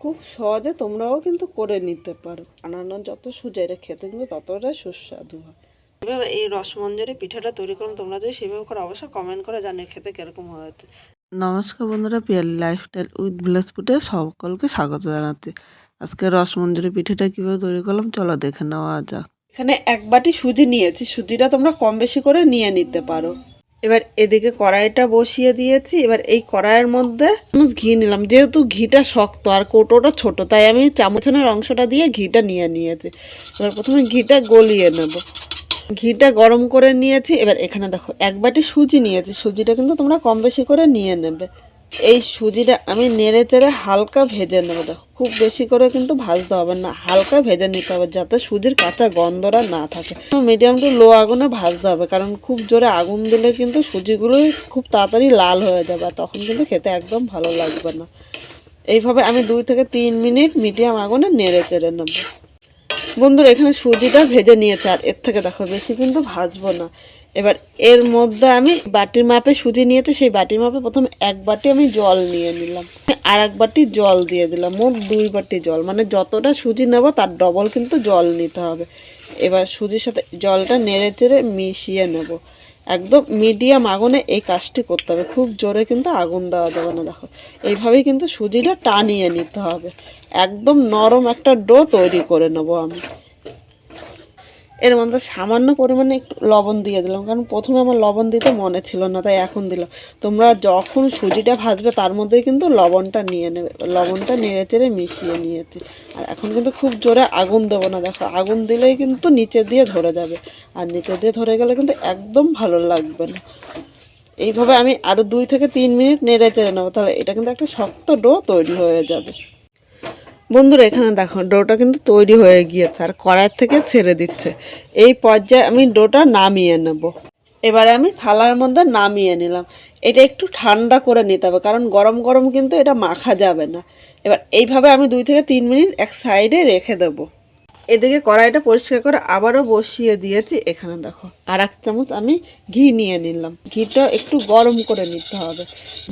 খুব সহজে তোমরাও কিন্তু করে নিতে পারো। বানানো যত সোজা এটা খেতে কিন্তু ততটাই সুস্বাদু হয়। এবার এই রসমঞ্জরি পিঠাটা তৈরি করুন তোমরা যদি সেভাবে করে অবশ্যই কমেন্ট করে জানিয়ে খেতে কীরকম হয়েছে। নমস্কার বন্ধুরা পিয়ালি লাইফস্টাইল উইথ ফুটে সকলকে স্বাগত জানাচ্ছি। আজকে রসমঞ্জরি পিঠাটা কীভাবে তৈরি করলাম চলো দেখে নেওয়া যাক। এখানে এক বাটি সুজি নিয়েছি সুজিটা তোমরা কম বেশি করে নিয়ে নিতে পারো। এবার এদিকে কড়াইটা বসিয়ে দিয়েছি। এবার এই কড়াইয়ের মধ্যে চামচ ঘি নিলাম। যেহেতু ঘিটা শক্ত আর কোটোটা ছোট, তাই আমি চামচনের অংশটা দিয়ে ঘিটা নিয়ে নিয়েছি। এবার প্রথমে ঘিটা গলিয়ে নেব। ঘিটা গরম করে নিয়েছি। এবার এখানে দেখো, এক বাটি সুজি নিয়েছি। সুজিটা কিন্তু তোমরা কম বেশি করে নিয়ে নেবে। এই সুজিটা আমি নেড়ে চেড়ে হালকা ভেজে নেব, দেখো। খুব বেশি করে কিন্তু ভাজতে হবে না, হালকা ভেজে নিতে হবে যাতে সুজির কাঁচা গন্ধটা না থাকে। মিডিয়াম টু লো আগুনে ভাজতে হবে, কারণ খুব জোরে আগুন দিলে কিন্তু সুজিগুলো খুব তাড়াতাড়ি লাল হয়ে যাবে তখন কিন্তু খেতে একদম ভালো লাগবে না। এইভাবে আমি দুই থেকে তিন মিনিট মিডিয়াম আগুনে নেড়ে চেড়ে নেব। বন্ধুরা, এখানে সুজিটা ভেজে নিয়েছে, আর এর থেকে দেখো, বেশি কিন্তু ভাজবো না। এবার এর মধ্যে আমি বাটির মাপে সুজি নিয়েছে, সেই বাটির মাপে প্রথমে এক বাটি আমি জল নিয়ে নিলাম। আর এক বাটি জল দিয়ে দিলাম, মোট দুই বাটি জল। মানে যতটা সুজি নেব, তার ডবল কিন্তু জল নিতে হবে। এবার সুজির সাথে জলটা নেড়ে চেড়ে মিশিয়ে নেব। একদম মিডিয়াম আগুনে এই কাজটি করতে হবে। খুব জোরে কিন্তু আগুন দেওয়া যাবে না, দেখো। এইভাবেই কিন্তু সুজিটা টানিয়ে নিতে হবে। একদম নরম একটা ডো তৈরি করে নেব আমি। এর মধ্যে সামান্য পরিমাণে একটু লবণ দিয়ে দিলাম, কারণ প্রথমে আমার লবণ দিতে মনে ছিল না, তাই এখন দিলাম। তোমরা যখন সুজিটা ভাজবে তার মধ্যেই কিন্তু লবণটা নিয়ে নেবে, লবণটা নেড়ে চেড়ে মিশিয়ে নিয়েছি। আর এখন কিন্তু খুব জোরে আগুন দেবো না, দেখো আগুন দিলেই কিন্তু নিচে দিয়ে ধরে যাবে, আর নিচে দিয়ে ধরে গেলে কিন্তু একদম ভালো লাগবে না। এইভাবে আমি আরও দুই থেকে তিন মিনিট নেড়ে চেড়ে নেব, তাহলে এটা কিন্তু একটা শক্ত ডো তৈরি হয়ে যাবে। বন্ধুরা, এখানে দেখো, ডোটা কিন্তু তৈরি হয়ে গিয়েছে আর কড়াই থেকে ছেড়ে দিচ্ছে। এই পর্যায়ে আমি ডোটা নামিয়ে নেব। এবারে আমি থালার মধ্যে নামিয়ে নিলাম। এটা একটু ঠান্ডা করে নিতে হবে, কারণ গরম গরম কিন্তু এটা মাখা যাবে না। এবার এইভাবে আমি দুই থেকে তিন মিনিট এক সাইডে রেখে দেবো। এদিকে কড়াইটা পরিষ্কার করে আবারও বসিয়ে দিয়েছি। এখানে দেখো আর এক চামচ আমি ঘি নিয়ে নিলাম। ঘিটা একটু গরম করে নিতে হবে।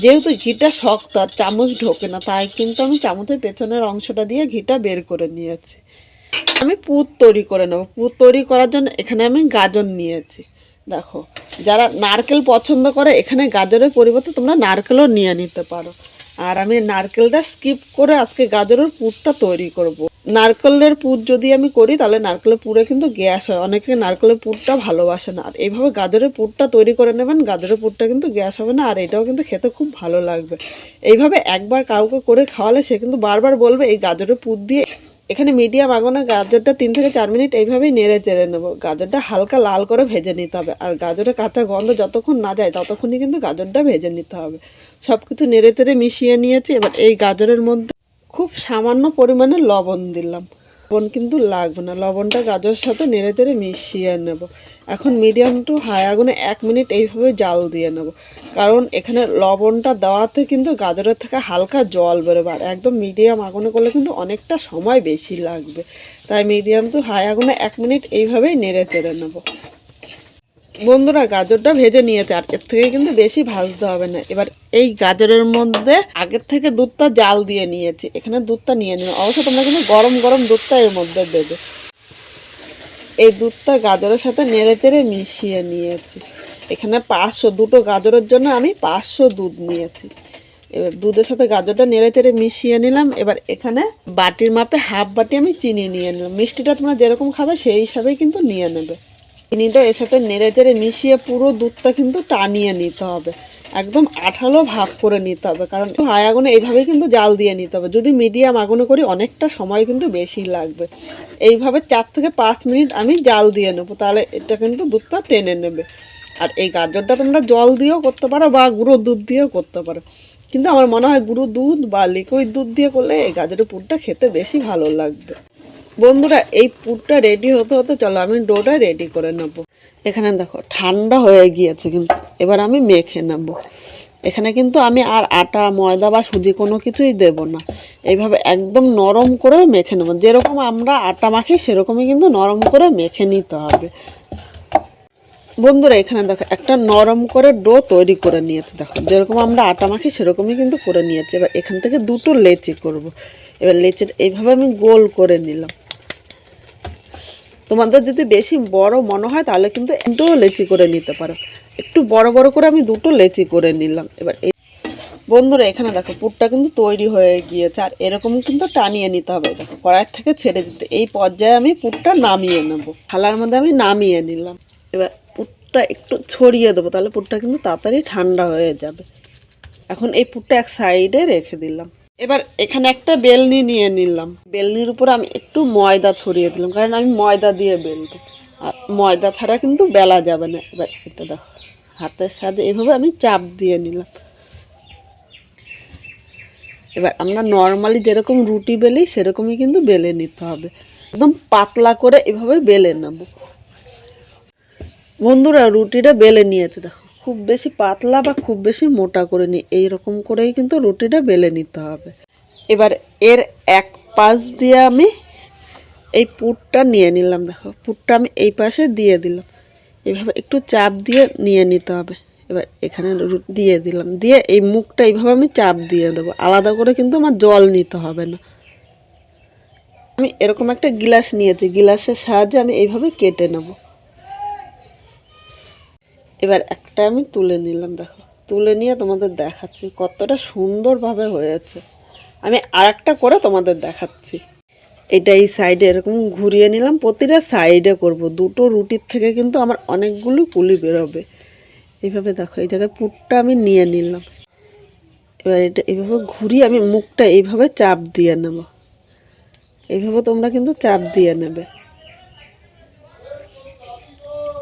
যেহেতু ঘিটা শক্ত আর চামচ ঢোকে না, তাই কিন্তু আমি চামচের পেছনের অংশটা দিয়ে ঘিটা বের করে নিয়েছি। আমি পুর তৈরি করে নেব। পুত তৈরি করার জন্য এখানে আমি গাজর নিয়েছি। দেখো, যারা নারকেল পছন্দ করে, এখানে গাজরের পরিবর্তে তোমরা নারকেলও নিয়ে নিতে পারো। আর আমি নারকেলটা স্কিপ করে আজকে গাজরের পুরটা তৈরি করব। নারকেলের পুর যদি আমি করি, তাহলে নারকেলের পুরে কিন্তু গ্যাস হয়। অনেকে নারকেলের পুরটা ভালোবাসে না। আর এইভাবে গাজরের পুরটা তৈরি করে নেবেন, গাজরের পুরটা কিন্তু গ্যাস হবে না, আর এটাও কিন্তু খেতে খুব ভালো লাগবে। এইভাবে একবার কাউকে করে খাওয়ালে সে কিন্তু বারবার বলবে, এই গাজরের পুর দিয়ে এখানে মিডিয়াম আগুনে গাজরটা তিন থেকে চার মিনিট এইভাবেই নেড়ে চেড়ে নেব। গাজরটা হালকা লাল করে ভেজে নিতে হবে। আর গাজরের কাঁচা গন্ধ যতক্ষণ না যায়, ততক্ষণই কিন্তু গাজরটা ভেজে নিতে হবে। সব কিছু নেড়ে চেড়ে মিশিয়ে নিয়েছি, এবার এই গাজরের মধ্যে খুব সামান্য পরিমাণে লবণ দিলাম। লবণ কিন্তু লাগবে না। লবণটা গাজরের সাথে নেড়ে তেড়ে মিশিয়ে নেব। এখন মিডিয়াম টু হাই আগুনে এক মিনিট এইভাবে জাল দিয়ে নেব। কারণ এখানে লবণটা দেওয়াতে কিন্তু গাজরের থেকে হালকা জল বেরোবে আর একদম মিডিয়াম আগুনে করলে কিন্তু অনেকটা সময় বেশি লাগবে। তাই মিডিয়াম টু হাই আগুনে এক মিনিট এইভাবেই নেড়ে তেড়ে নেব। বন্ধুরা গাজরটা ভেজে নিয়েছে, আর এর থেকে কিন্তু বেশি ভাজতে হবে না। এবার এই গাজরের মধ্যে আগের থেকে দুধটা জাল দিয়ে নিয়েছি, এখানে দুধটা নিয়ে নিও অবশ্য তোমরা কিন্তু গরম গরম দুধটা এর মধ্যে দেবে। এই দুধটা গাজরের সাথে নেড়ে চেড়ে মিশিয়ে নিয়েছি। এখানে পাঁচশো, দুটো গাজরের জন্য আমি পাঁচশো দুধ নিয়েছি। এবার দুধের সাথে গাজরটা নেড়ে চেড়ে মিশিয়ে নিলাম। এবার এখানে বাটির মাপে হাফ বাটি আমি চিনি নিয়ে নিলাম। মিষ্টিটা তোমরা যেরকম খাবে সেই হিসাবেই কিন্তু নিয়ে নেবে। চিনিটা এর সাথে নেড়ে চেড়ে মিশিয়ে পুরো দুধটা কিন্তু টানিয়ে নিতে হবে। একদম আঠালো ভাব করে নিতে হবে, কারণ হাই আগুনে এইভাবে কিন্তু জাল দিয়ে নিতে হবে। যদি মিডিয়াম আগুনে করি অনেকটা সময় কিন্তু বেশি লাগবে। এইভাবে চার থেকে পাঁচ মিনিট আমি জাল দিয়ে নেব, তাহলে এটা কিন্তু দুধটা টেনে নেবে। আর এই গাজরটা তোমরা জল দিয়েও করতে পারো বা গুঁড়ো দুধ দিয়েও করতে পারো। কিন্তু আমার মনে হয় গুঁড়ো দুধ বা লিকুইড দুধ দিয়ে করলে এই গাজরের পুরটা খেতে বেশি ভালো লাগবে। বন্ধুরা, এই পুরটা রেডি হতে হতে চলো, আমি ডোটা রেডি করে নেব। এখানে দেখো, ঠান্ডা হয়ে গিয়েছে কিন্তু, এবার আমি মেখে নেব। এখানে কিন্তু আমি আর আটা, ময়দা বা সুজি কোনো কিছুই দেব না। এইভাবে একদম নরম করে মেখে নেব। যেরকম আমরা আটা মাখি, সেরকমই কিন্তু নরম করে মেখে নিতে হবে। বন্ধুরা, এখানে দেখো, একটা নরম করে ডো তৈরি করে নিয়েছে। দেখো, যেরকম আমরা আটা মাখি, সেরকমই কিন্তু করে নিয়েছে। এবার এখান থেকে দুটো লেচি করব। এবার লেচিটা এইভাবে আমি গোল করে নিলাম। তোমাদের যদি বেশি বড় মনে হয়, তাহলে কিন্তু দুটো লেচি করে নিতে পারো। একটু বড় বড় করে আমি দুটো লেচি করে নিলাম। এবার বন্ধুরা, এখানে দেখো, পুরটা কিন্তু তৈরি হয়ে গিয়েছে। আর এরকম কিন্তু টানিয়ে নিতে হবে। দেখো, কড়াইয়ের থেকে ছেড়ে দিতে। এই পর্যায়ে আমি পুরটা নামিয়ে নেব। থালার মধ্যে আমি নামিয়ে নিলাম। এবার পুরটা একটু ছড়িয়ে দেবো, তাহলে পুরটা কিন্তু তাড়াতাড়ি ঠান্ডা হয়ে যাবে। এখন এই পুরটা এক সাইডে রেখে দিলাম। এবার এখানে একটা বেলনি নিয়ে নিলাম। বেলনির উপর আমি একটু ময়দা ছড়িয়ে দিলাম, কারণ আমি ময়দা দিয়ে বেলবো। আর ময়দা ছাড়া কিন্তু বেলা যাবে না। এবার এটা দেখো, হাতের সাথে এভাবে আমি চাপ দিয়ে নিলাম। এবার আমরা নর্মালি যেরকম রুটি বেলি, সেরকমই কিন্তু বেলে নিতে হবে। একদম পাতলা করে এভাবে বেলে নেব। বন্ধুরা, রুটিটা বেলে নিয়েছে, দেখো। খুব বেশি পাতলা বা খুব বেশি মোটা করে নি, এইরকম করেই কিন্তু রুটিটা বেলে নিতে হবে। এবার এর এক পাশ দিয়ে আমি এই পুরটা নিয়ে নিলাম, দেখো, পুরটা আমি এই পাশে দিয়ে দিলাম। এইভাবে একটু চাপ দিয়ে নিয়ে নিতে হবে। এবার এখানে দিয়ে দিলাম, দিয়ে এই মুখটা এইভাবে আমি চাপ দিয়ে দেবো। আলাদা করে কিন্তু আমার জল নিতে হবে না। আমি এরকম একটা গিলাস নিয়েছি, গিলাসের সাহায্যে আমি এইভাবে কেটে নেব। এবার একটা আমি তুলে নিলাম, দেখো। তুলে নিয়ে তোমাদের দেখাচ্ছি, কতটা সুন্দরভাবে হয়েছে। আমি আরেকটা করে তোমাদের দেখাচ্ছি। এটা এই সাইডে এরকম ঘুরিয়ে নিলাম, প্রতিটা সাইডে করব। দুটো রুটির থেকে কিন্তু আমার অনেকগুলো পুলি বেরোবে। এইভাবে দেখো, এই জায়গায় পুরটা আমি নিয়ে নিলাম। এবার এটা এইভাবে ঘুরিয়ে আমি মুখটা এইভাবে চাপ দিয়ে নেব। এইভাবে তোমরা কিন্তু চাপ দিয়ে নেবে।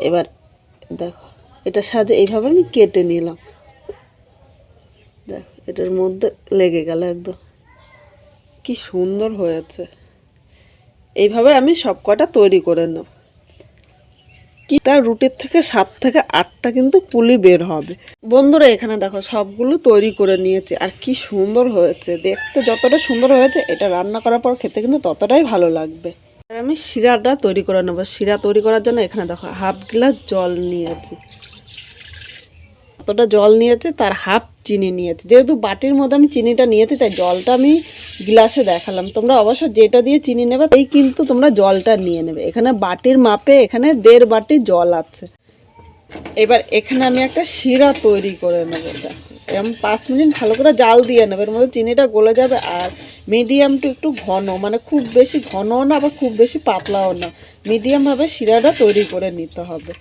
এবার দেখো এটার সাজে এইভাবে আমি কেটে নিলাম। দেখো, এটার মধ্যে লেগে গেল একদম। কি সুন্দর হয়েছে। এইভাবে আমি সব কটা তৈরি করে নেব। কিটা রুটির থেকে সাত থেকে আটটা কিন্তু পুলি বের হবে। বন্ধুরা, এখানে দেখো সবগুলো তৈরি করে নিয়েছে। আর কি সুন্দর হয়েছে। দেখতে যতটা সুন্দর হয়েছে, এটা রান্না করার পর খেতে কিন্তু ততটাই ভালো লাগবে। আর আমি শিরাটা তৈরি করে নেব। শিরা তৈরি করার জন্য এখানে দেখো হাফ গ্লাস জল নিয়েছি। কতটা জল নিয়েছে, তার হাফ চিনি নিয়েছে। যেহেতু বাটির মধ্যে আমি চিনিটা নিয়েছি, তাই জলটা আমি গ্লাসে দেখালাম। তোমরা অবশ্য যেটা দিয়ে চিনি নেবে এই কিন্তু তোমরা জলটা নিয়ে নেবে। এখানে বাটির মাপে এখানে দেড় বাটি জল আছে। এবার এখানে আমি একটা শিরা তৈরি করে নেব। এরকম পাঁচ মিনিট ভালো করে জাল দিয়ে নেবে। এর মধ্যে চিনিটা গলে যাবে আর মিডিয়ামটা একটু ঘন মানে খুব বেশি ঘনও না বা খুব বেশি পাতলাও না। মিডিয়ামভাবে শিরাটা তৈরি করে নিতে হবে।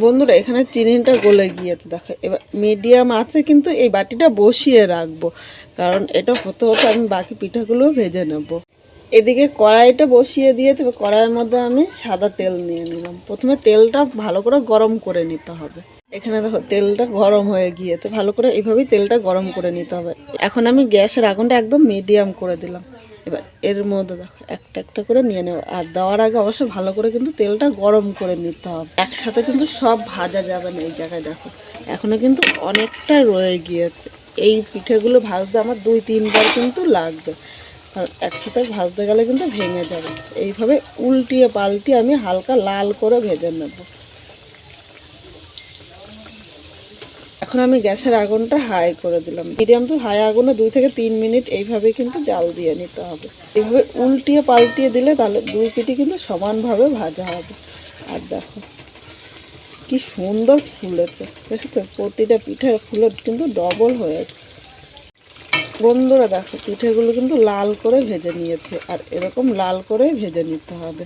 বন্ধুরা, এখানে চিনিটা গলে গিয়েছে, দেখো। এবার মিডিয়াম আছে, কিন্তু এই বাটিটা বসিয়ে রাখব, কারণ এটা হতে হতে আমি বাকি পিঠাগুলো ভেজে নেব। এদিকে কড়াইটা বসিয়ে দিয়েছে, এবার কড়াইয়ের মধ্যে আমি সাদা তেল নিয়ে নিলাম। প্রথমে তেলটা ভালো করে গরম করে নিতে হবে। এখানে দেখো, তেলটা গরম হয়ে গিয়েছে, ভালো করে এইভাবেই তেলটা গরম করে নিতে হবে। এখন আমি গ্যাসের আগুনটা একদম মিডিয়াম করে দিলাম। এবার এর মধ্যে দেখো, একটা একটা করে নিয়ে নেব আর দেওয়ার আগে অবশ্যই ভালো করে কিন্তু তেলটা গরম করে নিতে হবে। একসাথে কিন্তু সব ভাজা যাবে না এই জায়গায় দেখো। এখনও কিন্তু অনেকটা রয়ে গিয়েছে। এই পিঠেগুলো ভাজতে আমার দুই, তিনবার কিন্তু লাগবে। আর একসাথে ভাজতে গেলে কিন্তু ভেঙে যাবে। এইভাবে উল্টিয়ে পাল্টিয়ে আমি হালকা লাল করে ভেজে নেব। এখন আমি গ্যাসের আগুনটা হাই করে দিলাম। মিডিয়াম টু হাই আগুনে দুই থেকে তিন মিনিট এইভাবে কিন্তু জাল দিয়ে নিতে হবে। এইভাবে উল্টিয়ে পাল্টিয়ে দিলে তাহলে দুই পিঠি কিন্তু সমানভাবে ভাজা হবে। আর দেখো, কি সুন্দর ফুলেছে, দেখেছ? প্রতিটা পিঠে ফুলের কিন্তু ডবল হয়েছে। বন্ধুরা দেখো, পিঠেগুলো কিন্তু লাল করে ভেজে নিয়েছে, আর এরকম লাল করে ভেজে নিতে হবে।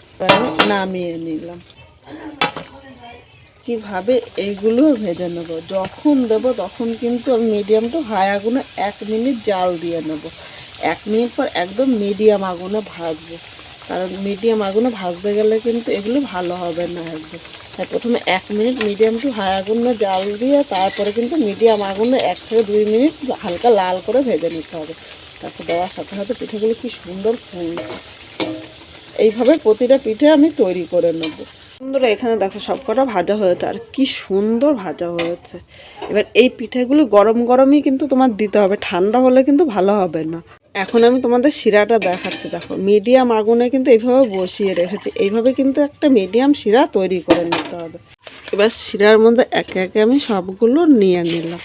নামিয়ে নিলাম। কীভাবে এইগুলো ভেজে নেব? যখন দেব তখন কিন্তু আমি মিডিয়াম টু হাই আগুনে এক মিনিট জাল দিয়ে নেব। এক মিনিট পর একদম মিডিয়াম আগুনে ভাজবো। কারণ মিডিয়াম আগুনে ভাজতে গেলে কিন্তু এগুলো ভালো হবে না একদম। তাই প্রথমে এক মিনিট মিডিয়াম টু হাই আগুনে জাল দিয়ে তারপরে কিন্তু মিডিয়াম আগুনে এক থেকে দুই মিনিট হালকা লাল করে ভেজে নিতে হবে। তারপর দেওয়ার সাথে সাথে পিঠেগুলো কি সুন্দর ফুলছে। এইভাবে প্রতিটা পিঠে আমি তৈরি করে নেব। বন্ধুরা এখানে দেখো সবকটা ভাজা হয়েছে আর কি সুন্দর ভাজা হয়েছে এবার এই পিঠেগুলো গরম গরমই কিন্তু তোমার দিতে হবে, ঠান্ডা হলে কিন্তু ভালো হবে না। এখন আমি তোমাদের শিরাটা দেখাচ্ছি, দেখো মিডিয়াম আগুনে কিন্তু এইভাবে বসিয়ে রেখেছি, এইভাবে কিন্তু একটা মিডিয়াম শিরা তৈরি করে নিতে হবে। এবার শিরার মধ্যে একে একে আমি সবগুলো নিয়ে নিলাম।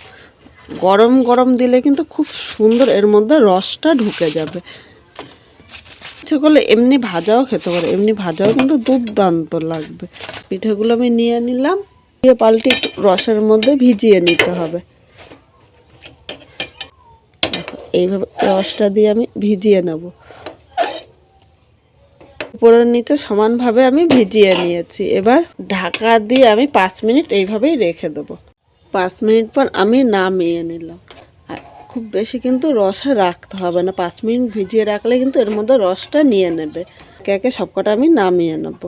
গরম গরম দিলে কিন্তু খুব সুন্দর এর মধ্যে রসটা ঢুকে যাবে। ইচ্ছে করলে এমনি ভাজাও খেতে পারে, এমনি ভাজাও কিন্তু দুর্দান্ত লাগবে। পিঠেগুলো আমি নিয়ে নিলাম, দিয়ে পাল্টি রসের মধ্যে ভিজিয়ে নিতে হবে। এইভাবে রসটা দিয়ে আমি ভিজিয়ে নেব। উপরের নিচে সমানভাবে আমি ভিজিয়ে নিয়েছি। এবার ঢাকা দিয়ে আমি পাঁচ মিনিট এইভাবেই রেখে দেবো। পাঁচ মিনিট পর আমি নামিয়ে নিলাম। খুব বেশি কিন্তু রসে রাখতে হবে না। পাঁচ মিনিট ভিজিয়ে রাখলে কিন্তু এর মধ্যে রসটা নিয়ে নেবে। একে একে সবকটা আমি নামিয়ে নেব।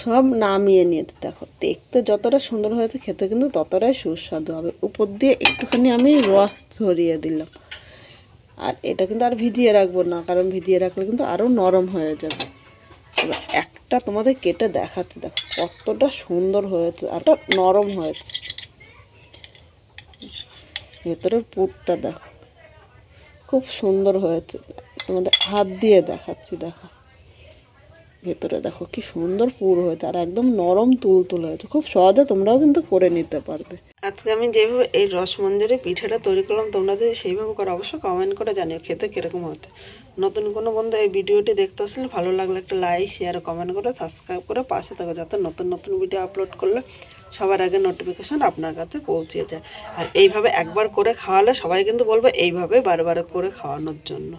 সব নামিয়ে নিয়ে দেখো, দেখতে যতটা সুন্দর হয়েছে খেতে কিন্তু ততটাই সুস্বাদু হবে। উপর দিয়ে একটুখানি আমি রস ছড়িয়ে দিলাম। আর এটা কিন্তু আর ভিজিয়ে রাখব না, কারণ ভিজিয়ে রাখলে কিন্তু আরও নরম হয়ে যাবে। এবার একটা তোমাদের কেটে দেখাচ্ছে দেখো, কতটা সুন্দর হয়েছে আর নরম হয়েছে। ভেতরের পুরটা দেখো। খুব সুন্দর হয়েছে। তোমাদের হাত দিয়ে দেখাচ্ছি, দেখো। ভেতরে দেখো কি সুন্দর পুর হয়েছে। আর একদম নরম তুল তুল হয়েছে। খুব সহজে তোমরাও কিন্তু করে নিতে পারবে। আজকে আমি যেভাবে এই রসমঞ্জরি পিঠাটা তৈরি করলাম, তোমরা যদি সেইভাবে করো, অবশ্যই কমেন্ট করে জানিও, খেতে কীরকম হতো নতুন কোনো বন্ধু এই ভিডিওটি দেখতে আসলে ভালো লাগলে একটা লাইক শেয়ার কমেন্ট করে সাবস্ক্রাইব করে পাশে থাকো, যাতে নতুন নতুন ভিডিও আপলোড করলে সবার আগে নোটিফিকেশন আপনার কাছে পৌঁছে যায়। আর এইভাবে একবার করে খাওয়ালে সবাই কিন্তু বলবে, এইভাবে বারবার করে খাওয়ানোর জন্য।